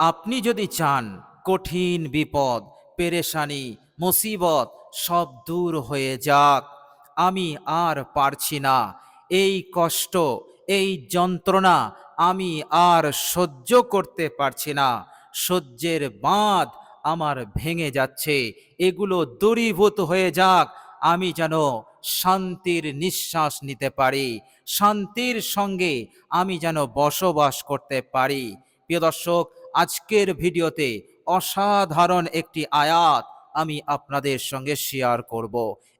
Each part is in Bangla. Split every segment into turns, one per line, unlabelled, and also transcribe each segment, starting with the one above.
আপনি যদি চান কঠিন বিপদ, পেরেশানি, মুসিবত সব দূর হয়ে যাক, আমি আর পারছি না। এই কষ্ট, এই যন্ত্রণা আমি আর সহ্য করতে পারছি না। সহ্যের বাঁধ আমার ভেঙে যাচ্ছে। এগুলো দূরীভূত হয়ে যাক। আমি যেন শান্তির নিঃশ্বাস নিতে পারি। শান্তির সঙ্গে আমি যেন বসবাস করতে পারি। প্রিয় দর্শক আজকের ভিডিওতে অসাধারণ একটি আয়াত আমি আপনাদের সঙ্গে শেয়ার করব।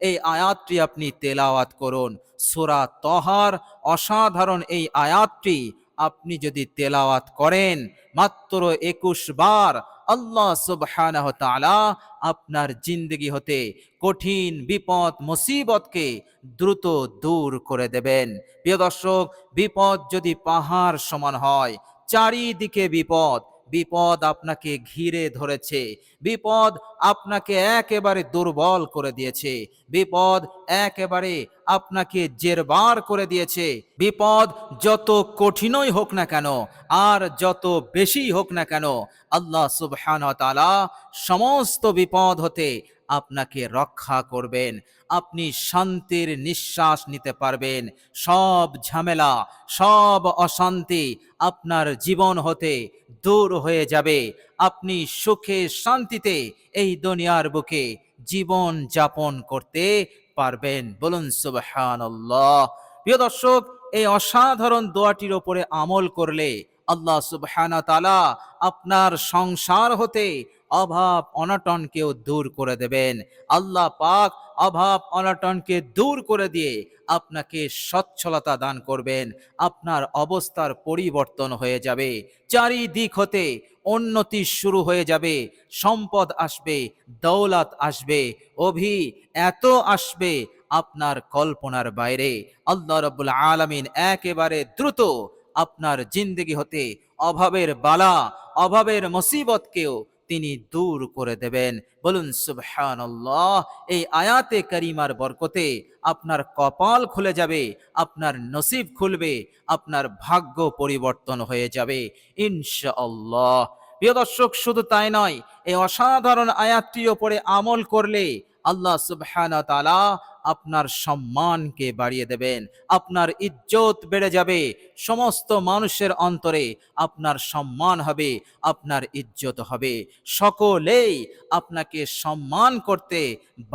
এই আয়াতটি আপনি তেলাওয়াত করুন। সোরা তহার, অসাধারণ এই আয়াতটি আপনি যদি তেলাওয়াত করেন, মাত্র একুশ বার আল্লাহ তাআলা আপনার জিন্দগি হতে কঠিন বিপদ, মুসিবতকে দ্রুত দূর করে দেবেন। প্রিয় দর্শক, বিপদ যদি পাহাড় সমান হয়, চারিদিকে বিপদ বিপদ আপনাকে ঘিরে ধরেছে। বিপদ আপনাকে একেবারে দুর্বল করে দিয়েছে। বিপদ একেবারে আপনাকে জেরবার করে দিয়েছে। বিপদ যত কঠিনই হোক না কেন, আর যত বেশি হোক না কেন, আল্লাহ সুবহানাহু ওয়া তাআলা সমস্ত বিপদ হতে আপনাকে রক্ষা করবেন। আপনি শান্তির নিঃশ্বাস নিতে পারবেন। সব ঝামেলা, সব অশান্তি আপনার জীবন হতে দূর হয়ে যাবে। আপনি সুখে, শান্তিতে এই দুনিয়ার বুকে জীবন যাপন করতে পারবেন। বলুন, সুবহানাল্লাহ। প্রিয় দর্শক, এই অসাধারণ দোয়াটির ওপরে আমল করলে আল্লাহ সুবহানা তালা আপনার সংসার হতে অভাব, অনটনকেও দূর করে দেবেন। আল্লাহ পাক অভাব অনটনকে দূর করে দিয়ে আপনাকে সচ্ছলতা দান করবেন। আপনার অবস্থার পরিবর্তন হয়ে যাবে। চারিদিক হতে উন্নতি শুরু হয়ে যাবে। সম্পদ আসবে, দৌলত আসবে, অভি এত আসবে আপনার কল্পনার বাইরে। আল্লাহ রব্বুল আলামিন একেবারে দ্রুত আপনার জিন্দগি হতে অভাবের বালা, অভাবের মুসিবতকেও তিনি দূর করে দেবেন। বলুন, সুবহানাল্লাহ, এই আয়াতে করিমার বরকতে আপনার কপাল খুলে যাবে, আপনার নসিব খুলবে, আপনার ভাগ্য পরিবর্তন হয়ে যাবে, ইনশাআল্লাহ। প্রিয় দর্শক, শুধু তাই নয়, এই অসাধারণ আয়াতটিও পরে আমল করলে আল্লাহ সুবহানাহু ওয়া তাআলা আপনার সম্মানকে বাড়িয়ে দেবেন, আপনার ইজ্জত বেড়ে যাবে, সমস্ত মানুষের অন্তরে আপনার সম্মান হবে, আপনার ইজ্জত হবে। সকলেই আপনাকে সম্মান করতে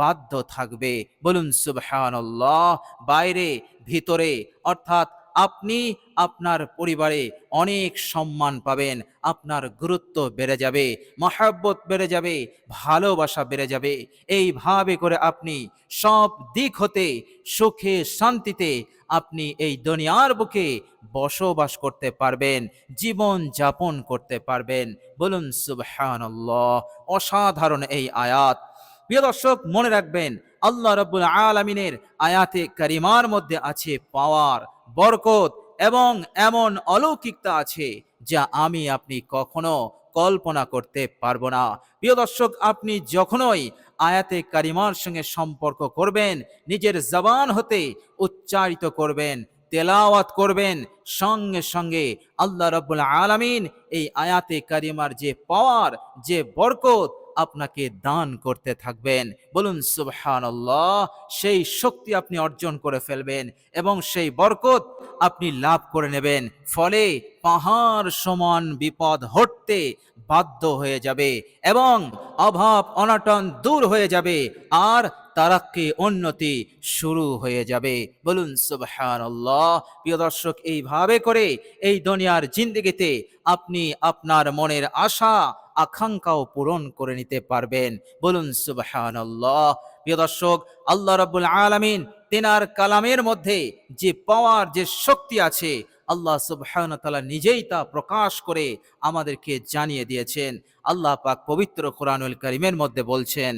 বাধ্য থাকবে। বলুন সুবহানাল্লাহ, বাইরে, ভিতরে, অর্থাৎ আপনি আপনার পরিবারে অনেক সম্মান পাবেন, আপনার গুরুত্ব বেড়ে যাবে, মহাব্বত বেড়ে যাবে, ভালোবাসা বেড়ে যাবে। এইভাবে করে আপনি সব দিক হতে, সুখে, শান্তিতে আপনি এই দুনিয়ার বুকে বসবাস করতে পারবেন, জীবন যাপন করতে পারবেন। বলুন, সুবহানাল্লাহ, অসাধারণ এই আয়াত। প্রিয় দর্শক, মনে রাখবেন, আল্লাহ রব্বুল আলমিনের আয়াতে কারিমার মধ্যে আছে পাওয়ার। বরকত এবং এমন অলৌকিকতা আছে যা আমি আপনি কখনো কল্পনা করতে পারব না। প্রিয় দর্শক, আপনি যখনই আয়াতে কারিমার সঙ্গে সম্পর্ক করবেন, নিজের জবান হতে উচ্চারিত করবেন, তেলাওয়াত করবেন, সঙ্গে সঙ্গে আল্লাহ রব্বুল আলামিন এই আয়াতে কারিমার যে পাওয়ার, যে বরকত আপনাকে দান করতে থাকবেন। বলুন, সুবহানাল্লাহ, সেই শক্তি আপনি অর্জন করে ফেলবেন এবং সেই বরকত আপনি লাভ করে নেবেন। ফলে পাহাড় সমান বিপদ হটতে বাধ্য হয়ে যাবে এবং অভাব, অনাটন দূর হয়ে যাবে আর তারাক্কি উন্নতি শুরু হয়ে যাবে। বলুন, সুবহানাল্লাহ, প্রিয় দর্শক, এইভাবে করে এই দুনিয়ার জিন্দগিতে আপনি আপনার মনের আশা আকাঙ্ক্ষাও পূরণ করে নিতে পারবেন বলুন সুবহানাল্লাহ প্রিয় দর্শক আল্লাহ রাব্বুল আলামিন তেনার কালামের মধ্যে যে পাওয়ার যে শক্তি আছে আল্লাহ সুবহানাহু তাআলা নিজেই তা প্রকাশ করে আমাদেরকে জানিয়ে দিয়েছেন আল্লাহ পাক পবিত্র কোরআনুল কারীমের মধ্যে বলছেন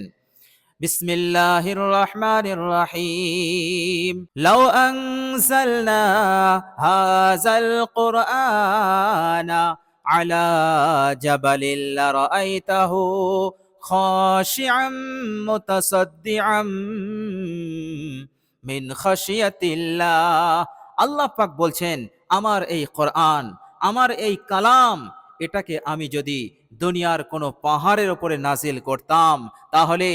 بسم الله الرحمن الرحيم لو أنزلنا هذا القرآن على جبل لرأيته خاشعا متصدعا من خشية الله আল্লাহ পাক বলছেন আমার এই কোরআন আমার এই কালাম এটাকে আমি যদি দুনিয়ার কোনো পাহাড়ের ওপরে নাজিল করতাম তাহলে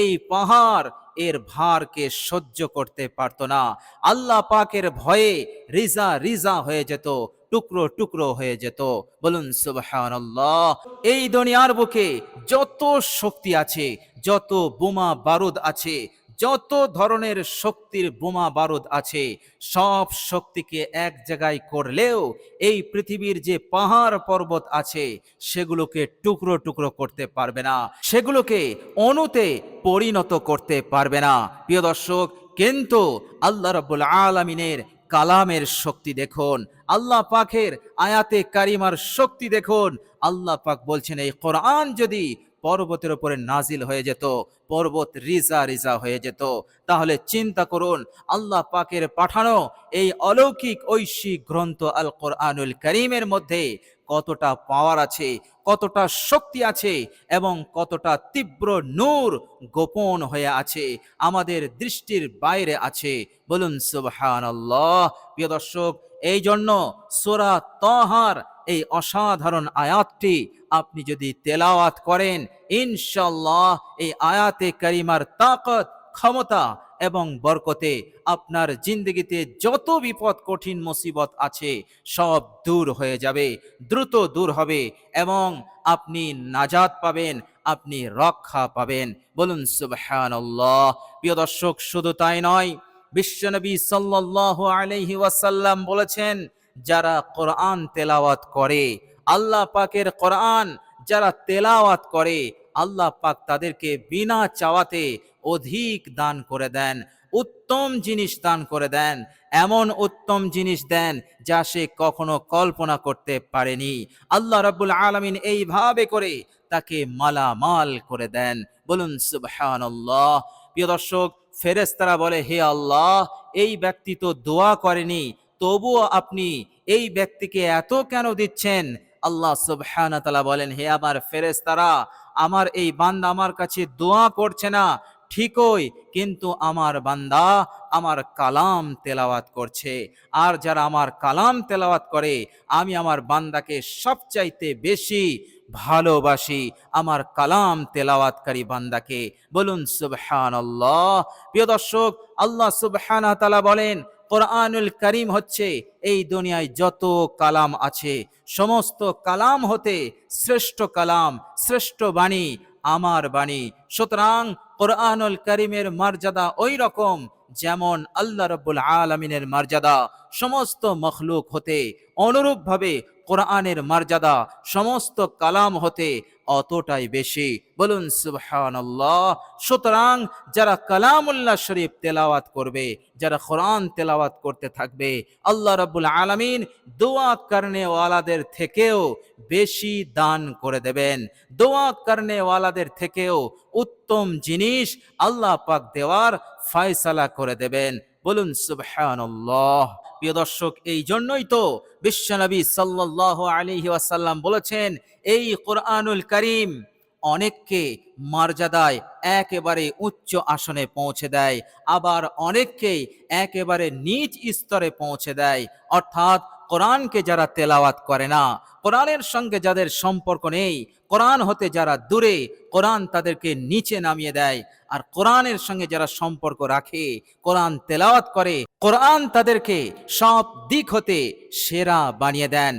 এই পাহাড় এর ভারকে সহ্য করতে পারতো না আল্লাহ পাকের ভয়ে রিজা রিজা হয়ে যেত টুকরো টুকরো হয়ে যেত। বলুন, সুবহানাল্লাহ, এই দুনিয়ার বুকে যত শক্তি আছে, যত বোমা বারুদ আছে, যত ধরনের শক্তির বোমা বারুদ আছে, সব শক্তিকে এক জায়গায় করলেও এই পৃথিবীর যে পাহাড় পর্বত আছে, সেগুলোকে টুকরো টুকরো করতে পারবে না, সেগুলোকে অণুতে পরিণত করতে পারবে না। প্রিয় দর্শক, কিন্তু আল্লাহ রাব্বুল আলামিনের কালামের শক্তি দেখুন। আল্লাহ পাকের আয়াতে কারিমার শক্তি দেখুন। আল্লাহ পাক বলছেন, এই কোরআন যদি পর্বতের উপরে নাজিল হয়ে যেত, পর্বত রিজা রিজা হয়ে যেত, তাহলে চিন্তা করুন, আল্লাহ পাকের পাঠানো এই অলৌকিক ঐশী গ্রন্থ আল কোরআনুল করিমের মধ্যে কতটা পাওয়ার আছে, কতটা শক্তি আছে এবং কতটা তীব্র নূর গোপন হয়ে আছে, আমাদের দৃষ্টির বাইরে আছে। বলুন, সুবহানাল্লাহ। প্রিয় দর্শক এই জন্য সোরা তহার, এই অসাধারণ আয়াতটি আপনি যদি তেলাওয়াত করেন ইনশাল্লাহ এই আয়াতে করিমার তাকত, ক্ষমতা এবং বরকতে আপনার জিন্দগিতে যত বিপদ, কঠিন মুসিবত আছে, সব দূর হয়ে যাবে, দ্রুত দূর হবে এবং আপনি নাজাত পাবেন, আপনি রক্ষা পাবেন। বলুন, সুবহানাল্লাহ। প্রিয় দর্শক, শুধু তাই নয় বিশ্বনবী সাল্লাল্লাহু আলাইহি ওয়াসাল্লাম বলেছেন, যারা কোরআন তেলাওয়াত করে, আল্লাহ পাকের কোরআন, যারা তেলাওয়াত করে, আল্লাহ পাক তাদেরকে বিনা চাওয়াতে অধিক দান করে দেন, উত্তম জিনিস দান করে দেন, এমন উত্তম জিনিস দেন যা সে কখনো কল্পনা করতে পারেনি। আল্লাহ রাব্বুল আলামিন এইভাবে করে তাকে মালামাল করে দেন। বলুন, সুবহানাল্লাহ। প্রিয় দর্শক, ফেরেশতারা বলে, হে আল্লাহ, এই ব্যক্তি তো দোয়া করেনি, তবুও আপনি এই ব্যক্তিকে এত কেন দিচ্ছেন? আল্লাহ সুবহানাহু তাআলা বলেন, হে আমার ফেরেশতারা, আমার এই বান্দা আমার কাছে দোয়া করছে না ঠিকই, কিন্তু আমার বান্দা আমার কালাম তেলাওয়াত করছে। আর যারা আমার কালাম তেলাওয়াত করে, আমি আমার বান্দাকে সবচাইতে বেশি ভালোবাসি আমার কালাম তেলাওয়াতকারী বান্দাকে। বলুন, সুবহানাল্লাহ। প্রিয় দর্শক, আল্লাহ সুবহানাহু তাআলা বলেন, কোরআনুল করিম হচ্ছে এই দুনিয়ায় যত কালাম আছে, সমস্ত কালাম হতে শ্রেষ্ঠ কালাম, শ্রেষ্ঠ বাণী, আমার বাণী। সুতরাং কোরআনুল করিমের মর্যাদা ওই রকম যেমন আল্লাহ রব্বুল আলমিনের মর্যাদা সমস্ত মখলুক হতে অনুরূপভাবে কোরআনের মর্যাদা সমস্ত কালাম হতে অতটাই বেশি। বলুন, সুবহানাল্লাহ। সুতরাং যারা কালামুল্লাহ শরীফ তেলাওয়াত করবে, যারা কোরআন তেলাওয়াত করতে থাকবে, আল্লাহ রাব্বুল আলামিন দোয়া করনে ওয়ালাদের থেকেও বেশি দান করে দেবেন। দোয়া করনে ওয়ালাদের থেকেও উত্তম জিনিস আল্লাহ পাক দেওয়ার ফয়সালা করে দেবেন। বলুন, সুবহানাল্লাহ। প্রিয় দর্শক এই জন্যই তো বিশ্বনবী সাল্লাহ আলাইহি ওয়াসাল্লাম বলেছেন, এই কোরআনুল করিম অনেককে মর্যাদায় একেবারে উচ্চ আসনে পৌঁছে দেয়, আবার অনেককে একেবারে নিজ স্তরে পৌঁছে দেয়। অর্থাৎ কোরআনকে যারা তেলাওয়াত করে না, কোরআনের সঙ্গে যাদের সম্পর্ক নেই, কোরআন হতে যারা দূরে, কোরআন তাদেরকে নিচে নামিয়ে দেয়। আর কোরআনের সঙ্গে যারা সম্পর্ক রাখে, কোরআন তেলাওয়াত করে, কোরআন তাদেরকে সব দিক হতে সেরা বানিয়ে দেন,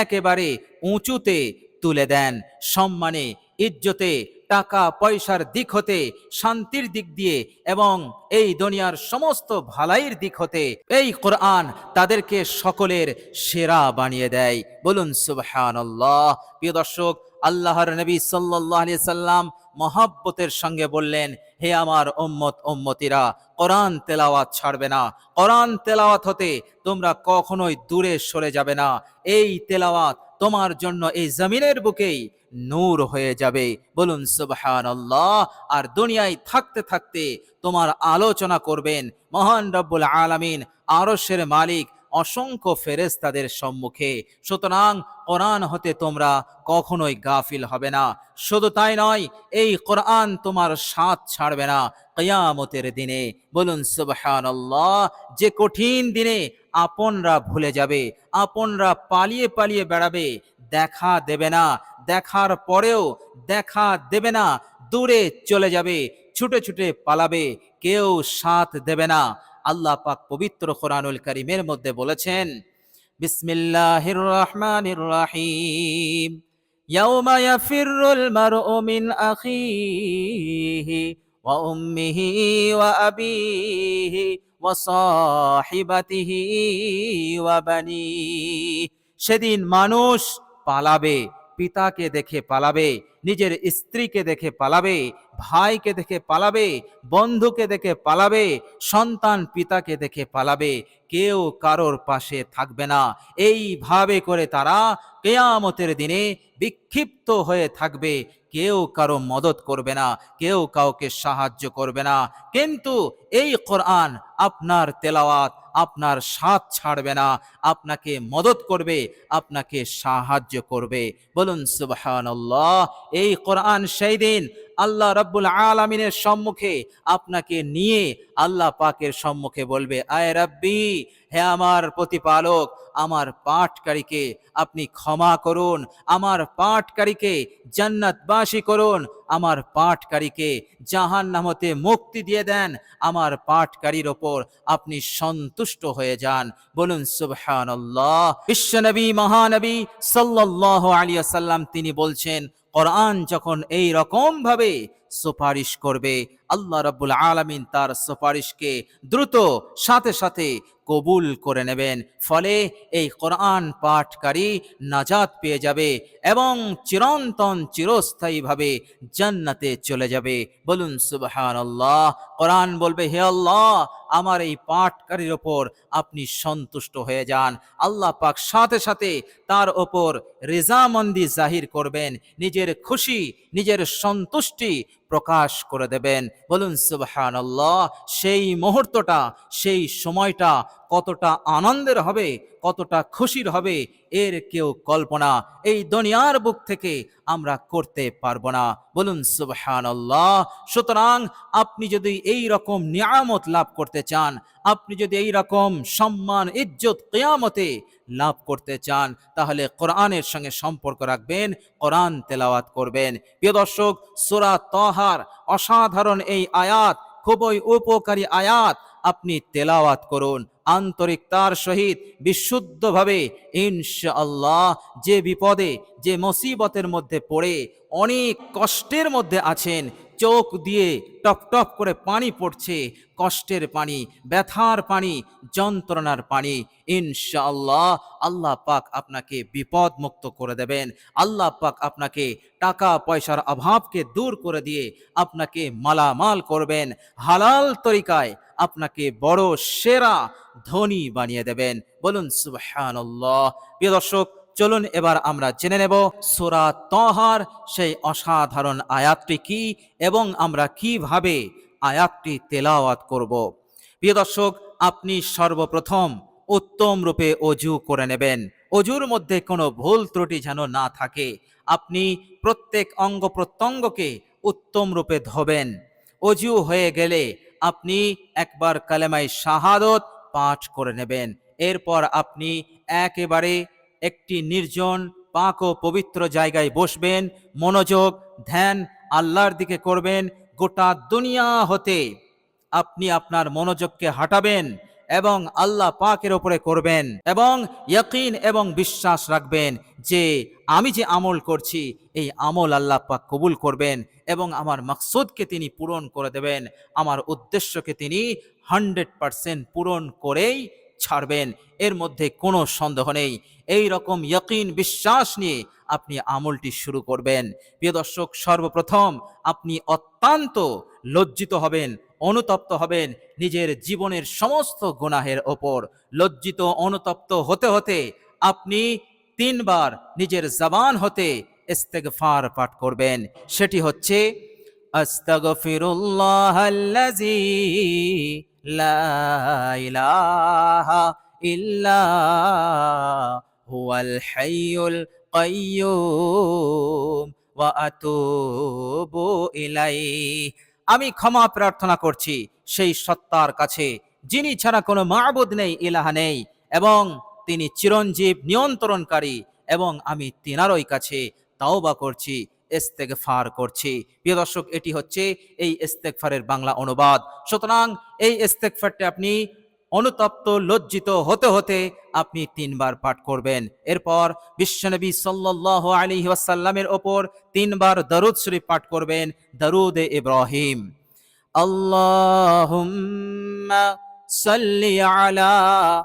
একেবারে উঁচুতে তুলে দেন, সম্মানে, ইজ্জতে টাকা পয়সার দিক হতে, শান্তির দিক দিয়ে এবং এই দুনিয়ার সমস্ত ভালাইয়ের দিক হতে, এই কোরআন তাদেরকে সকলের সেরা বানিয়ে দেয়। বলুন, সুবহানাল্লাহ। প্রিয় দর্শক, আল্লাহর নবী সাল্লাল্লাহু আলাইহি সাল্লাম মহাব্বতের সঙ্গে বললেন, হে আমার উম্মত, উম্মতিরা, কোরআন তেলাওয়াত ছাড়বে না। কোরআন তেলাওয়াত হতে তোমরা কখনোই দূরে সরে যাবে না। এই তেলাওয়াত তোমার জন্য এই জমিনের বুকেই নূর হয়ে যাবে। বলুন, সুবহানাল্লাহ। আর দুনিয়ায় থাকতে থাকতে তোমার আলোচনা করবেন মহান রব্বুল আলামিন, আরশের মালিক, অসংখ্য ফেরেস্তাদের সম্মুখে। সুতরাং কোরআন হতে তোমরা কখনোই গাফিল হবে না। শুধু তাই নয়, এই কোরআন তোমার সাথ ছাড়বে না। কিয়ামতের দিনে, বলুন, সুবহানাল্লাহ, যে কঠিন দিনে আপনরা ভুলে যাবে আপনরা পালিয়ে পালিয়ে বেড়াবে দেখা দেবে না দেখার পরেও দেখা দেবে না দূরে চলে যাবে ছুটে ছুটে পালাবে কেউ সাথ দেবে না আল্লাহ পাক পবিত্র কোরআনুল করিমের মধ্যে বলেছেন বিসমিল্লাহির রহমানির রহিম يوم يفر المرء من أخيه وأمه وأبيه وصاحبته وبنيه সেদিন মানুষ পালাবে পিতাকে দেখে পালাবে নিজের স্ত্রীকে দেখে পালাবে ভাইকে দেখে পালাবে, বন্ধুকে দেখে পালাবে, সন্তান পিতাকে দেখে পালাবে। কেউ কারোর পাশে থাকবে না। এইভাবে করে তারা কেয়ামতের দিনে বিক্ষিপ্ত হয়ে থাকবে। কেউ কারও মদত করবে না, কেউ কাউকে সাহায্য করবে না। কিন্তু এই কোরআন আপনার তেলাওয়াত, আপনার সাথ ছাড়বে না। আপনাকে মদত করবে, আপনাকে সাহায্য করবে। বলুন সুবহানাল্লাহ, এই কোরআন সেই দিন আল্লাহ রাব্বুল আলামিনের সম্মুখে আপনাকে নিয়ে আল্লাহ পাকের সম্মুখে বলবে, আয় রাব্বি, হে আমার প্রতিপালক, আমার পাঠকারীকে আপনি ক্ষমা করুন, আমার পাঠকারীকে জান্নাতবাসী করুন, আমার পাঠকারীকে জাহান নামতে মুক্তি দিয়ে দেন, আমার পাঠকারীর ওপর আপনি সন্তুষ্ট হয়ে যান। বলুন, সুবহানাল্লাহ। বিশ্বনবী, মহানবী সাল্লাল্লাহু আলাইহি সাল্লাম তিনি বলছেন কোরআন যখন এই রকম ভাবে সুপারিশ করবে। আল্লাহ রাব্বুল আলামিন তার সুপারিশকে দ্রুত সাথে সাথে কবুল করে নেবেন। ফলে এই কোরআন পাঠকারী নাজাত পেয়ে যাবে এবং চিরন্তন চিরস্থায়ীভাবে জান্নাতে চলে যাবে। বলুন সুবহান আল্লাহ কোরআন বলবে, হে আল্লাহ, আমার এই পাঠকারীর ওপর আপনি সন্তুষ্ট হয়ে যান। আল্লাহ পাক সাথে সাথে তার ওপর রেজামন্দি জাহির করবেন। নিজের খুশি, নিজের সন্তুষ্টি প্রকাশ করে দেবেন। বলুন সুবাহ সেই মুহূর্তটা সেই সময়টা কতটা আনন্দের হবে, কতটা খুশির হবে, এর কেউ কল্পনা এই দুনিয়ার বুক থেকে আমরা করতে পারব না। বলুন সুবহান আল্লাহ সুতরাং আপনি যদি এই রকম নিয়ামত লাভ করতে চান, আপনি যদি এই রকম সম্মান, ইজ্জত কেয়ামতে লাভ করতে চান, তাহলে কোরআনের সঙ্গে সম্পর্ক রাখবেন, কোরআন তেলাওয়াত করবেন। প্রিয় দর্শক, সুরা তহার অসাধারণ এই আয়াত, খুবই উপকারী আয়াত, আপনি তেলাওয়াত করুন। আন্তরিকতার সহিত বিশুদ্ধভাবে ইনশাআল্লাহ যে বিপদে যে মুসিবতের মধ্যে পড়ে, অনেক কষ্টের মধ্যে আছেন, চোখ দিয়ে টপ টপ করে পানি পড়ছে, কষ্টের পানি, ব্যথার পানি, যন্ত্রণার পানি। ইনশাআল্লাহ আল্লাহ পাক আপনাকে বিপদ মুক্ত করে দেবেন। আল্লাহ পাক আপনাকে টাকা পয়সার অভাবকে দূর করে দিয়ে আপনাকে মালামাল করবেন। হালাল তরিকায় আপনাকে বড় সেরা ধনী বানিয়ে দেবেন। বলুন, সুবহানাল্লাহ। প্রিয় দর্শক চলুন এবার আমরা জেনে নেব সোরা তহার, সেই অসাধারণ আয়াতটি কি এবং আমরা কীভাবে আয়াতটি তেলাওয়াত করব। প্রিয় দর্শক, আপনি সর্বপ্রথম উত্তম রূপে অজু করে নেবেন। অজুর মধ্যে কোনো ভুল ত্রুটি যেন না থাকে। আপনি প্রত্যেক অঙ্গ প্রত্যঙ্গকে উত্তম রূপে ধোবেন। অজু হয়ে গেলে আপনি একবার কালেমাই শাহাদত পাঠ করে নেবেন। এরপর আপনি একেবারে একটি নির্জন, পাক ও পবিত্র জায়গায় বসবেন, মনোযোগ, ধ্যান আল্লাহর দিকে করবেন, গোটা দুনিয়া হতে। আপনি আপনার মনোযোগকে হাঁটাবেন এবং আল্লাহ পাকের ওপরে করবেন এবং ইয়াকিন এবং বিশ্বাস রাখবেন যে আমি যে আমল করছি, এই আমল আল্লাহ পাক কবুল করবেন এবং আমার মাকসুদকে তিনি পূরণ করে দেবেন। আমার উদ্দেশ্যকে তিনি হান্ড্রেড পারসেন্ট পূরণ করেই ছাড়বেন, এর মধ্যে কোনো সন্দেহ নেই। এই রকম ইয়কিন বিশ্বাস নিয়ে আপনি আমলটি শুরু করবেন। প্রিয় দর্শক, সর্বপ্রথম আপনি অত্যন্ত লজ্জিত হবেন, অনুতপ্ত হবেন নিজের জীবনের সমস্ত গুনাহের ওপর। লজ্জিত, অনুতপ্ত হতে হতে আপনি তিনবার নিজের জবান হতে ইস্তেগফার পাঠ করবেন। সেটি হচ্ছে আস্তাগফিরুল্লাহ আল্লাযী লা ইলাহা ইল্লা হুয়াল হাইয়ুল কাইয়্যুম ওয়া আতুবু ইলাইহি। আমি ক্ষমা প্রার্থনা করছি সেই সত্তার কাছে, যিনি ছাড়া কোনো মাবুদ নেই, ইলাহা নেই, এবং তিনি চিরঞ্জীব, নিয়ন্ত্রণকারী, এবং আমি তিনারই কাছে তাওবা করছি। ইস্তেগফার করছি। প্রিয় দর্শক, এটি হচ্ছে এই ইস্তেগফারের বাংলা অনুবাদ। সুতরাং এই ইস্তেগফারটি আপনি অনুতপ্ত, লজ্জিত হতে হতে আপনি তিনবার পাঠ করবেন। এরপর বিশ্বনবী সাল্লাল্লাহু আলাইহি ওয়াসাল্লামের ওপর তিনবার দরুদ শরীফ পাঠ করবেন, দরুদ ইব্রাহিম। আল্লাহুম্মা সাল্লি আলা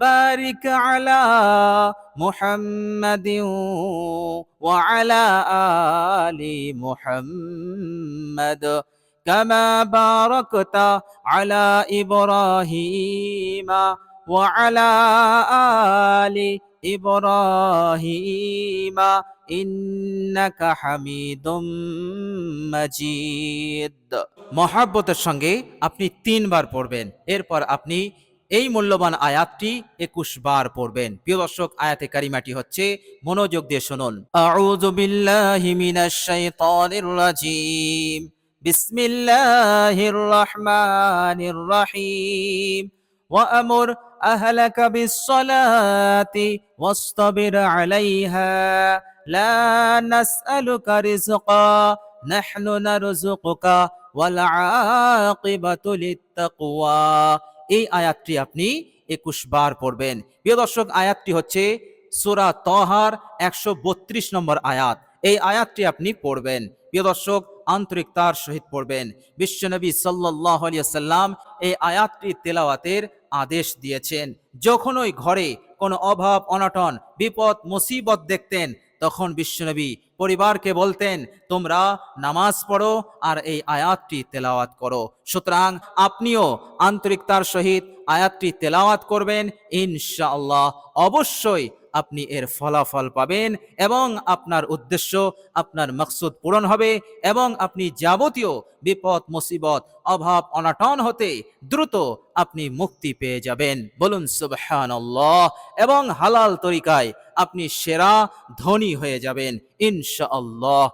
بارك على محمد وعلى آل محمد كما باركت على إبراهيم وعلى آل إبراهيم إنك حميد مجيد মহাব্বতের সঙ্গে আপনি তিনবার পড়বেন এরপর আপনি এই মূল্যবান আয়াতটি একুশ বার পড়বেন প্রিয় দর্শক আয়াতে কারিমাটি হচ্ছে মনোযোগ দিয়ে শুনুন আউযু বিল্লাহি মিনাশ শাইতানির রাজিম বিসমিল্লাহির রহমানির রহিম وأمر أهلك بالصلاة واصطبر عليها لا نسألك رزقا نحن نرزقك والعاقبة للتقوى এই আয়াতটি আপনি একুশ বার পড়বেন। প্রিয় দর্শক, আয়াতটি হচ্ছে সোরা তহার একশো বত্রিশ নম্বর আয়াত। এই আয়াতটি আপনি পড়বেন। প্রিয় দর্শক আন্তরিকতার সহিত পড়বেন। বিশ্বনবী সাল্লাহ সাল্লাম এই আয়াতটি তেলাওয়াতের আদেশ দিয়েছেন। যখনই ঘরে কোনো অভাব, অনটন, বিপদ, মুসিবত দেখতেন তখন বিশ্বনবী পরিবারকে বলতেন, তোমরা নামাজ পড়ো আর এই আয়াতটি তেলাওয়াত করো। সুতরাং আপনিও আন্তরিকতার সহিত আয়াতটি তেলাওয়াত করবেন, ইনশাআল্লাহ। অবশ্যই আপনি এর ফলাফল পাবেন এবং আপনার উদ্দেশ্য, আপনার মকসুদ পূরণ হবে এবং আপনি যাবতীয় বিপদ, মুসিবত, অভাব, অনাটন হতে দ্রুত আপনি মুক্তি পেয়ে যাবেন। বলুন সুবহান এবং হালাল তরিকায় আপনি সেরা ধনী হয়ে যাবেন, ইনশাআল্লাহ।